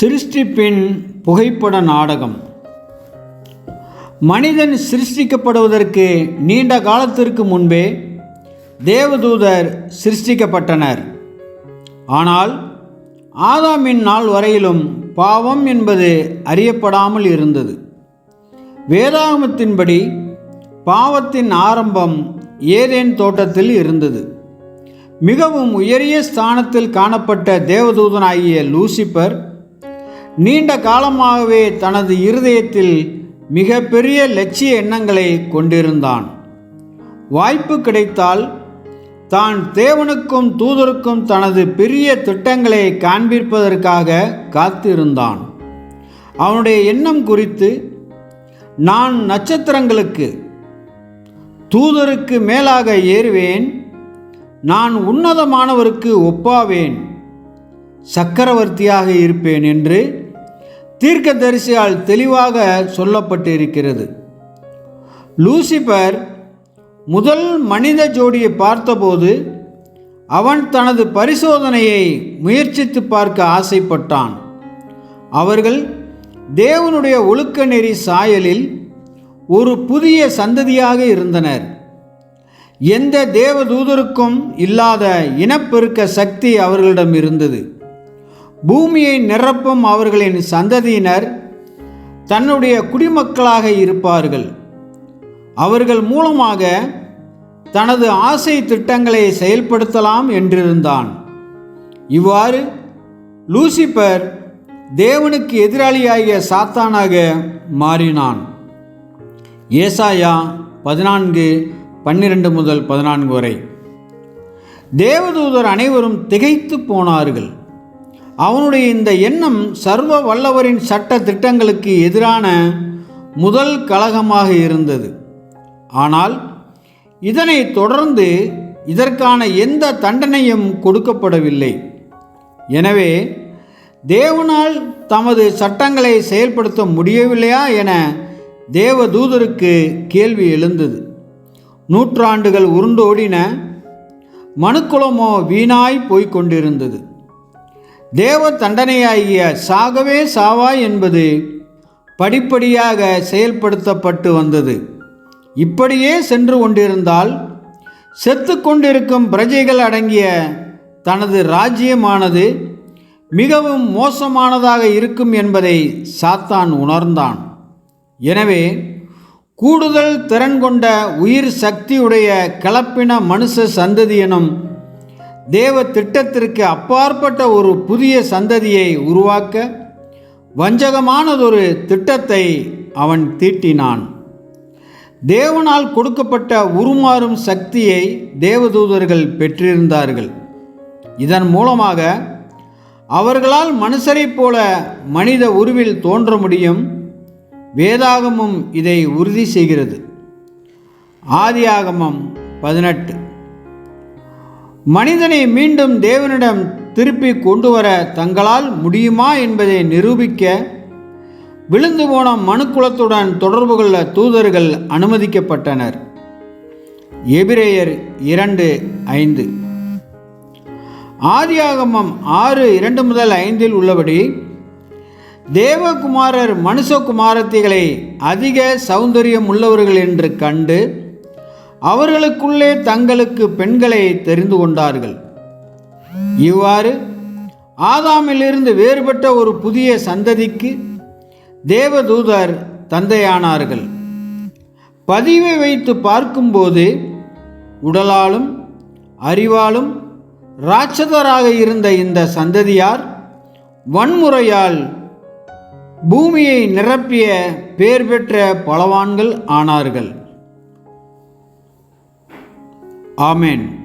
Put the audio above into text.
சிருஷ்டிப்பின் புகைப்பட நாடகம். மனிதன் சிருஷ்டிக்கப்படுவதற்கு நீண்ட காலத்திற்கு முன்பே தேவதூதர் சிருஷ்டிக்கப்பட்டனர். ஆனால் ஆதாமின் நாள் வரையிலும் பாவம் என்பது அறியப்படாமல் இருந்தது. வேதாகமத்தின்படி பாவத்தின் ஆரம்பம் ஏதேன் தோட்டத்தில் இருந்தது. மிகவும் உயரிய ஸ்தானத்தில் காணப்பட்ட தேவதூதனாகிய லூசிபர் நீண்ட காலமாகவே தனது இருதயத்தில் மிகப்பெரிய லட்சிய எண்ணங்களை கொண்டிருந்தான். வாய்ப்பு கிடைத்தால் தான் தேவனுக்கும் தூதருக்கும் தனது பெரிய திட்டங்களை காண்பிப்பதற்காக காத்திருந்தான். அவனுடைய எண்ணம் குறித்து நான் நட்சத்திரங்களுக்கு தூதருக்கு மேலாக ஏறுவேன் நான் உன்னதமானவருக்கு ஒப்பாவேன் சக்கரவர்த்தியாக இருப்பேன் என்று தீர்க்கதரிசியால் தெளிவாக சொல்லப்பட்டிருக்கிறது. லூசிபர் முதல் மனித ஜோடியை பார்த்தபோது அவன் தனது பரிசோதனையை முயற்சித்து பார்க்க ஆசைப்பட்டான். அவர்கள் தேவனுடைய ஒழுக்க நெறி சாயலில் ஒரு புதிய சந்ததியாக இருந்தனர். எந்த தேவதூதருக்கும் இல்லாத இனப்பெருக்க சக்தி அவர்களிடம் இருந்தது. பூமியை நிரப்பும் அவர்களின் சந்ததியினர் தன்னுடைய குடிமக்களாக இருப்பார்கள். அவர்கள் மூலமாக தனது ஆசை திட்டங்களை செயல்படுத்தலாம் என்றிருந்தான். இவ்வாறு லூசிபர் தேவனுக்கு எதிராளியாகிய சாத்தானாக மாறினான். ஏசாயா பதினான்கு பன்னிரண்டு முதல் பதினான்கு வரை. தேவதூதர் அனைவரும் திகைத்து போனார்கள். அவனுடைய இந்த எண்ணம் சர்வ வல்லவரின் சட்ட திட்டங்களுக்கு எதிரான முதல் கழகமாக இருந்தது. ஆனால் இதனை தொடர்ந்து இதற்கான எந்த தண்டனையும் கொடுக்கப்படவில்லை. எனவே தேவனால் தமது சட்டங்களை செயல்படுத்த முடியவில்லையா என தேவதூதருக்கு கேள்வி எழுந்தது. நூற்றாண்டுகள் உருண்டோடின மனுக்குலமோ வீணாய் போய்க் கொண்டிருந்தது தேவ தண்டனையாகிய சாகவே சாவாய் என்பது படிப்படியாக செயல்படுத்தப்பட்டு வந்தது. இப்படியே சென்று கொண்டிருந்தால் செத்து கொண்டிருக்கும் பிரஜைகள் அடங்கிய தனது ராஜ்யமானது மிகவும் மோசமானதாக இருக்கும் என்பதை சாத்தான் உணர்ந்தான். எனவே கூடுதல் திறன் கொண்ட உயிர் சக்தியுடைய கலப்பின மனுஷ சந்ததி எனும் தேவ திட்டத்திற்கு அப்பாற்பட்ட ஒரு புதிய சந்ததியை உருவாக்க வஞ்சகமானதொரு திட்டத்தை அவன் தீட்டினான். தேவனால் கொடுக்கப்பட்ட உருமாறும் சக்தியை தேவதூதர்கள் பெற்றிருந்தார்கள். இதன் மூலமாக அவர்களால் மனுஷரைப் போல மனித உருவில் தோன்ற முடியும். வேதாகமும் இதை உறுதி செய்கிறது. ஆதியாகமம் பதினெட்டு. மனிதனை மீண்டும் தேவனிடம் திருப்பி கொண்டு வர தங்களால் முடியுமா என்பதை நிரூபிக்க விழுந்து போன மனுக்குலத்துடன் தொடர்பு கொள்ள தூதர்கள் அனுமதிக்கப்பட்டனர். எபிரேயர் இரண்டு ஐந்து. ஆதியாகமம் ஆறு இரண்டு முதல் ஐந்தில் உள்ளபடி தேவகுமாரர் மனுஷகுமாரத்திகளை அதிக சௌந்தரியம் உள்ளவர்கள் என்று கண்டு அவர்களுக்குள்ளே தங்களுக்கு பெண்களை தெரிந்து கொண்டார்கள். இவ்வாறு ஆதாமிலிருந்து வேறுபட்ட ஒரு புதிய சந்ததிக்கு தேவதூதர் தந்தையானார்கள். பதிவை வைத்து பார்க்கும்போது உடலாலும் அறிவாலும் ராட்சதராக இருந்த இந்த சந்ததியார் வன்முறையால் பூமியை நிரப்பிய பேர் பெற்ற பலவான்கள் ஆனார்கள். ஆமேன்.